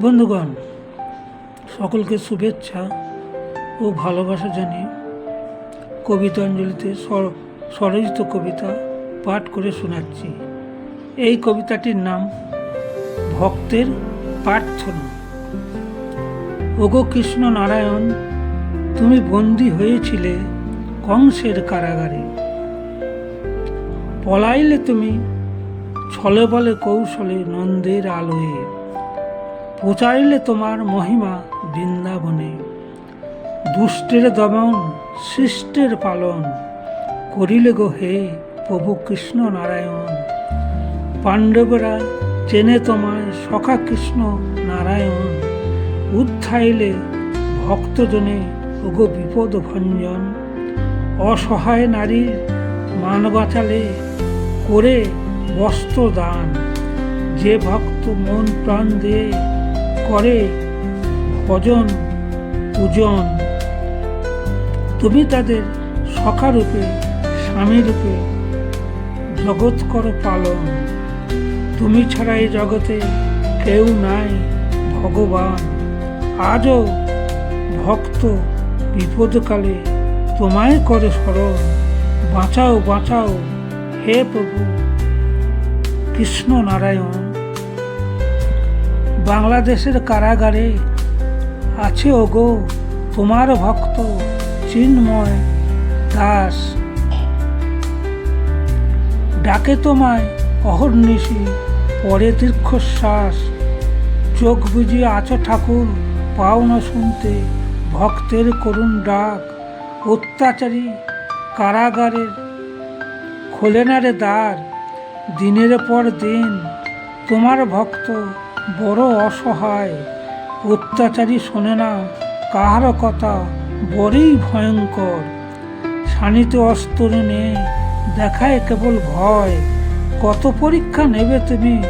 বন্ধুগণ, সকলকে শুভেচ্ছা ও ভালোবাসা জানিয়ে কবিতাঞ্জলিতে স্বর- স্বরচিত কবিতা পাঠ করে শোনাচ্ছি। এই কবিতাটির নাম ভক্তের প্রার্থনা। ওগো কৃষ্ণ নারায়ণ, তুমি বন্দী হয়েছিলে কংসের কারাগারে। পলাইলে তুমি ছলে বলে কৌশলে নন্দের আলোয়ে। প্রচারিলে তোমার মহিমা বৃন্দাবনে। দুষ্টের দমন, সৃষ্টের পালন, করিলে গো হে প্রভু কৃষ্ণ নারায়ণ। পাণ্ডবরা চেনে তোমায় সখা কৃষ্ণ নারায়ণ। উত্থাইলে ভক্তজনে ওগো বিপদ ভঞ্জন। অসহায় নারীর মান বাঁচালে করে বস্ত্র দান। যে ভক্ত মন প্রাণ দিয়ে করে? ভজন, পূজন। তুমি তাদের সখারূপে, স্বামীরূপে জগৎ করো পালন। তুমি ছাড়া এই জগতে কেউ নাই ভগবান। আজও ভক্ত বিপদকালে তোমায় করে স্মরণ। বাঁচাও বাঁচাও, হে প্রভু কৃষ্ণ নারায়ণ। বাংলাদেশের কারাগারে আছে ওগো তোমার ভক্ত চিন্ময় দাস। ডাকে তোমায় অহর্নিশি, পরে দীর্ঘশ্বাস। চোখ বুঝিয়ে আছো ঠাকুর, পাও না শুনতে, ভক্তের করুণ ডাক। অত্যাচারী কারাগারের খোলে না রে দ্বার, দিনের পর দিন তোমার ভক্ত বড় অসহায়। অত্যাচারী শোনে না কাহারও কথা? বড়ই ভয়ঙ্কর। শানিতে অস্ত্র নেই দেখায় কেবল ভয়। কত পরীক্ষা নেবে তুমি?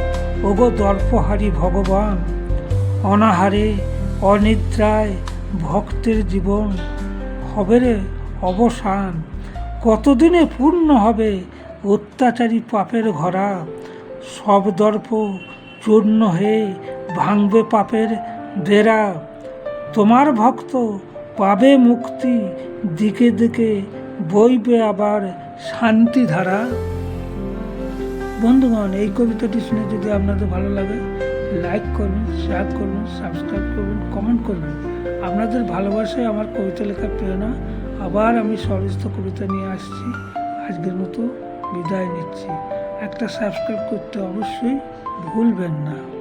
ওগো দর্পহারী ভগবান। অনাহারে, অনিদ্রায়, ভক্তের জীবন। হবে রে অবসান। কতদিনে পূর্ণ হবে অত্যাচারী পাপের ঘরা? সব দর্প চূর্ণ হয়ে ভাঙবে পাপের বেড়া। তোমার ভক্ত পাবে মুক্তি, দিকে দিকে বইবে আবার শান্তি ধারা বন্ধুগণ, এই কবিতাটি শুনে যদি আপনাদের ভালো লাগে লাইক করুন শেয়ার করুন সাবস্ক্রাইব করুন কমেন্ট করুন। আপনাদের ভালোবাসায় আমার কবিতা লেখা প্রেরণা আবার আমি স্বরস্থ কবিতা নিয়ে আসছি। আজকের মতো বিদায় নিচ্ছি। একটা সাবস্ক্রাইব করতে অবশ্যই ভুলবেন না।